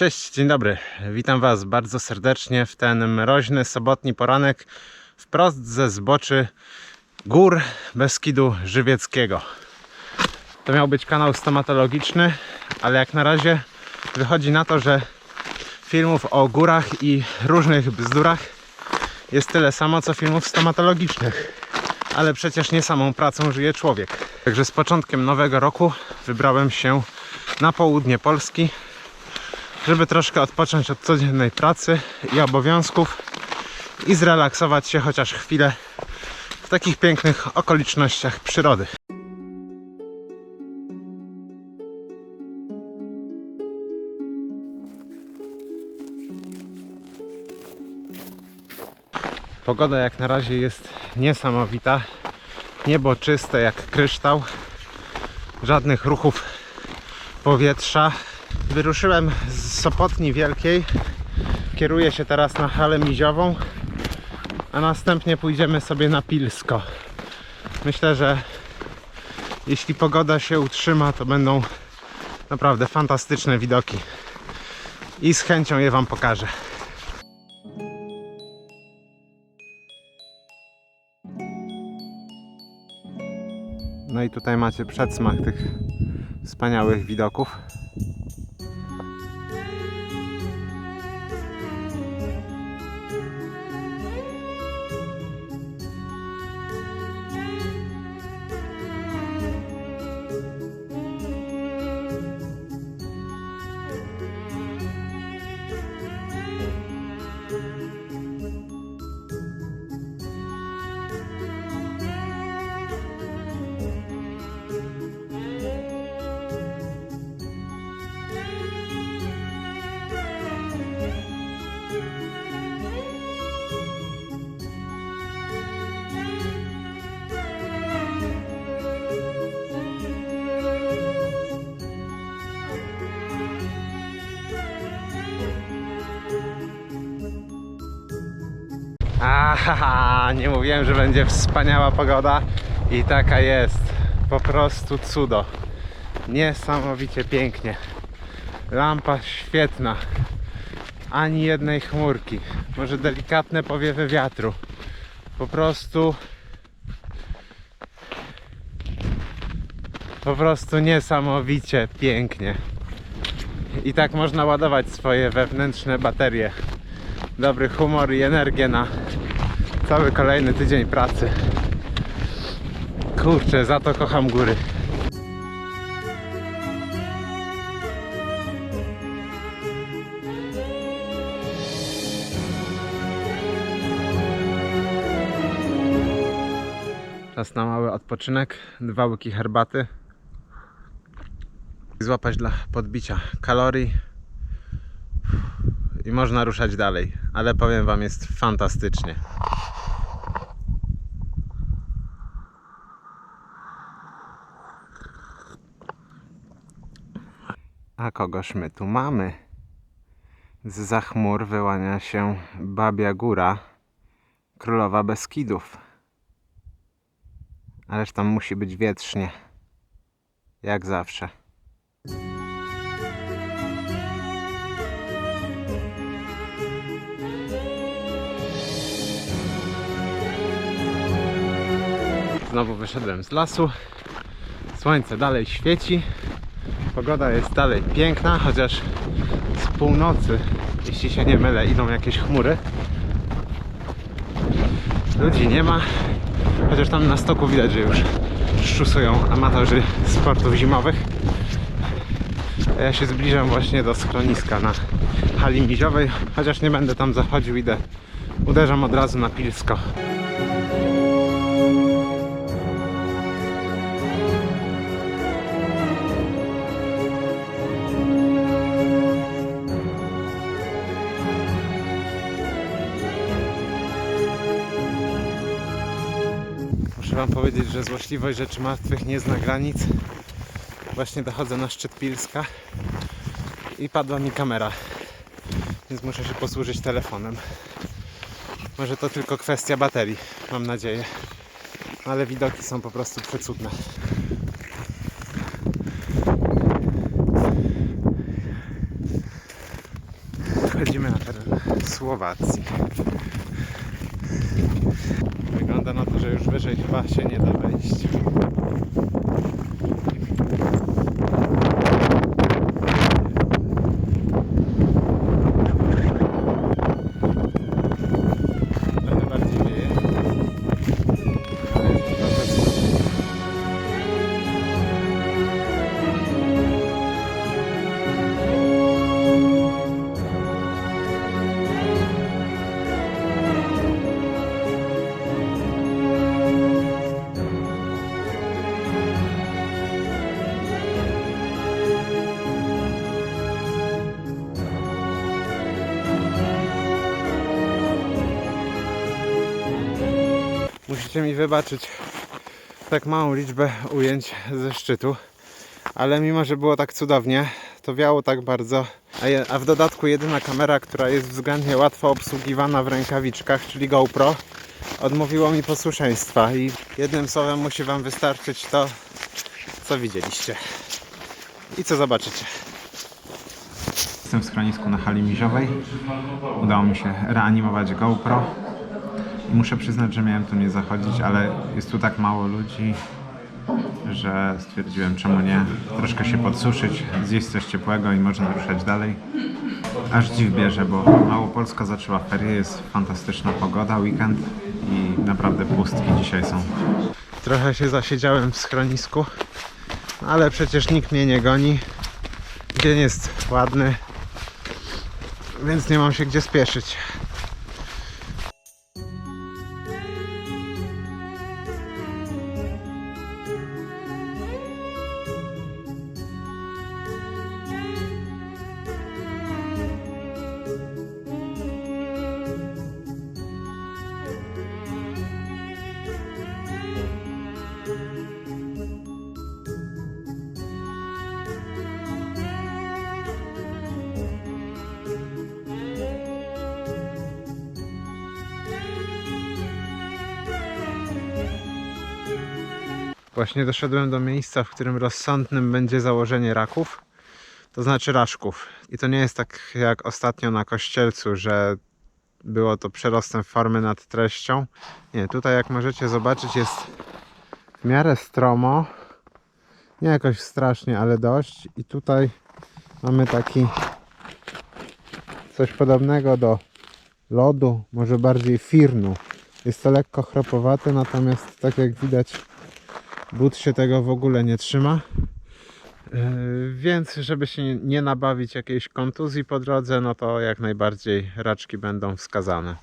Cześć, dzień dobry. Witam Was bardzo serdecznie w ten mroźny sobotni poranek wprost ze zboczy gór Beskidu Żywieckiego. To miał być kanał stomatologiczny, ale jak na razie wychodzi na to, że filmów o górach i różnych bzdurach jest tyle samo co filmów stomatologicznych. Ale przecież nie samą pracą żyje człowiek. Także z początkiem nowego roku wybrałem się na południe Polski, żeby troszkę odpocząć od codziennej pracy i obowiązków i zrelaksować się chociaż chwilę w takich pięknych okolicznościach przyrody. Pogoda jak na razie jest niesamowita. Niebo czyste jak kryształ. Żadnych ruchów powietrza. Wyruszyłem z Sopotni Wielkiej. Kieruję się teraz na halę miziową, a następnie pójdziemy sobie na Pilsko. Myślę, że jeśli pogoda się utrzyma, to będą naprawdę fantastyczne widoki. I z chęcią je Wam pokażę. No i tutaj macie przedsmak tych wspaniałych widoków. Aha, nie mówiłem, że będzie wspaniała pogoda i taka jest. Po prostu cudo. Niesamowicie pięknie. Lampa świetna. Ani jednej chmurki. Może delikatne powiewy wiatru. Po prostu po prostu niesamowicie pięknie. I tak można ładować swoje wewnętrzne baterie dobry humor i energię na cały kolejny tydzień pracy. Kurczę, za to kocham góry. Czas na mały odpoczynek, dwa łyki herbaty. Złapać dla podbicia kalorii i można ruszać dalej. Ale powiem Wam, jest fantastycznie. A kogoż my tu mamy? Z za chmur wyłania się Babia Góra, królowa Beskidów. Ależ tam musi być wietrznie. Jak zawsze. Znowu wyszedłem z lasu. Słońce dalej świeci. Pogoda jest dalej piękna, chociaż z północy, jeśli się nie mylę, idą jakieś chmury. Ludzi nie ma, chociaż tam na stoku widać, że już szczusują amatorzy sportów zimowych. A ja się zbliżam właśnie do schroniska na hali miziowej, chociaż nie będę tam zachodził, idę, uderzam od razu na Pilsko. Wam powiedzieć, że złośliwość rzeczy martwych nie zna granic. Właśnie dochodzę na szczyt Pilska i padła mi kamera, więc muszę się posłużyć telefonem. Może to tylko kwestia baterii, mam nadzieję. Ale widoki są po prostu przecudne. Słowacji. Wygląda na to, że już wyżej chyba się nie da wejść. Musicie mi wybaczyć tak małą liczbę ujęć ze szczytu, ale mimo, że było tak cudownie, to wiało tak bardzo, a, je, a w dodatku jedyna kamera, która jest względnie łatwo obsługiwana w rękawiczkach, czyli GoPro, odmówiło mi posłuszeństwa i jednym słowem musi Wam wystarczyć to, co widzieliście i co zobaczycie. Jestem w schronisku na hali miziowej. Udało mi się reanimować GoPro. Muszę przyznać, że miałem tu nie zachodzić, ale jest tu tak mało ludzi, że stwierdziłem, czemu nie, troszkę się podsuszyć, zjeść coś ciepłego i można ruszać dalej. Aż dziw bierze, bo Małopolska zaczęła ferie, jest fantastyczna pogoda, weekend i naprawdę pustki dzisiaj są. Trochę się zasiedziałem w schronisku, ale przecież nikt mnie nie goni. Dzień jest ładny, więc nie mam się gdzie spieszyć. Właśnie doszedłem do miejsca, w którym rozsądnym będzie założenie raków, to znaczy raszków. I to nie jest tak jak ostatnio na kościelcu, że było to przerostem formy nad treścią. Nie, tutaj jak możecie zobaczyć jest w miarę stromo. Nie jakoś strasznie, ale dość. I tutaj mamy taki coś podobnego do lodu, może bardziej firnu. Jest to lekko chropowate, natomiast tak jak widać but się tego w ogóle nie trzyma. Yy, Więc żeby się nie- nabawić jakiejś kontuzji po drodze, no to jak najbardziej raczki będą wskazane.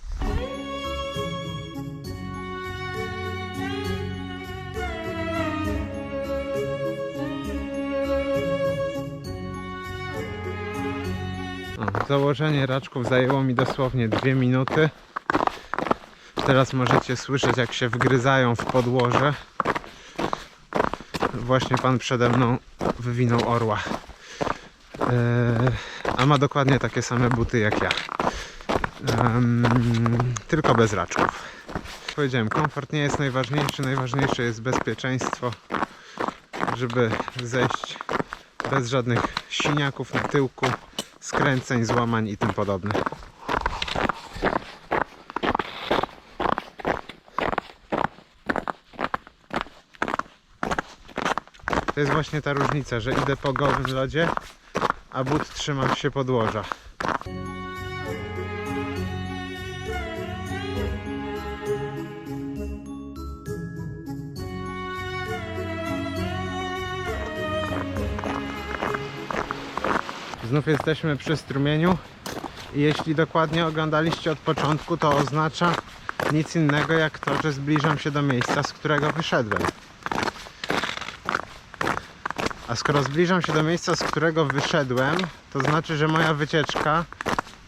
Założenie raczków zajęło mi dosłownie dwie minuty. Teraz możecie słyszeć jak się wgryzają w podłoże. Właśnie pan przede mną wywinął orła. Eee, a ma dokładnie takie same buty jak ja. Tylko bez raczków. Powiedziałem, komfort nie jest najważniejszy, najważniejsze jest bezpieczeństwo, żeby zejść bez żadnych siniaków na tyłku, skręceń, złamań i tym podobne. To jest właśnie ta różnica, że idę po gołym lodzie, a but trzyma się podłoża. Znów jesteśmy przy strumieniu i jeśli dokładnie oglądaliście od początku, to oznacza nic innego jak to, że zbliżam się do miejsca, z którego wyszedłem. A skoro zbliżam się do miejsca, z którego wyszedłem, to znaczy, że moja wycieczka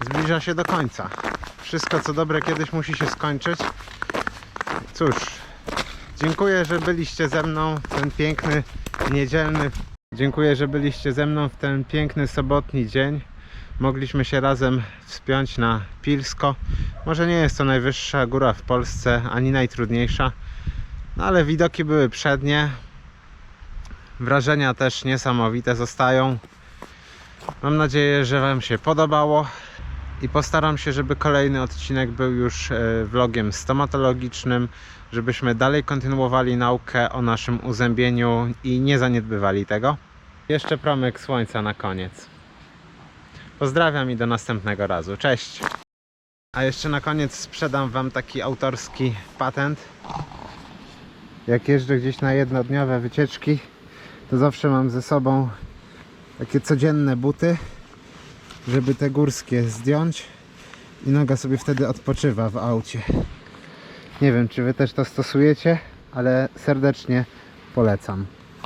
zbliża się do końca. Wszystko co dobre kiedyś musi się skończyć. Cóż, dziękuję, że byliście ze mną ten piękny niedzielny. Dziękuję, że byliście ze mną w ten piękny sobotni dzień. Mogliśmy się razem wspiąć na Pilsko. Może nie jest to najwyższa góra w Polsce, ani najtrudniejsza, no ale widoki były przednie. Wrażenia też niesamowite zostają. Mam nadzieję, że Wam się podobało. I postaram się, żeby kolejny odcinek był już e, vlogiem stomatologicznym, żebyśmy dalej kontynuowali naukę o naszym uzębieniu i nie zaniedbywali tego. Jeszcze promyk słońca na koniec. Pozdrawiam i do następnego razu. Cześć! A jeszcze na koniec sprzedam Wam taki autorski patent. Jak jeżdżę gdzieś na jednodniowe wycieczki, to zawsze mam ze sobą takie codzienne buty, żeby te górskie zdjąć i noga sobie wtedy odpoczywa w aucie. Nie wiem, czy Wy też to stosujecie, ale serdecznie polecam.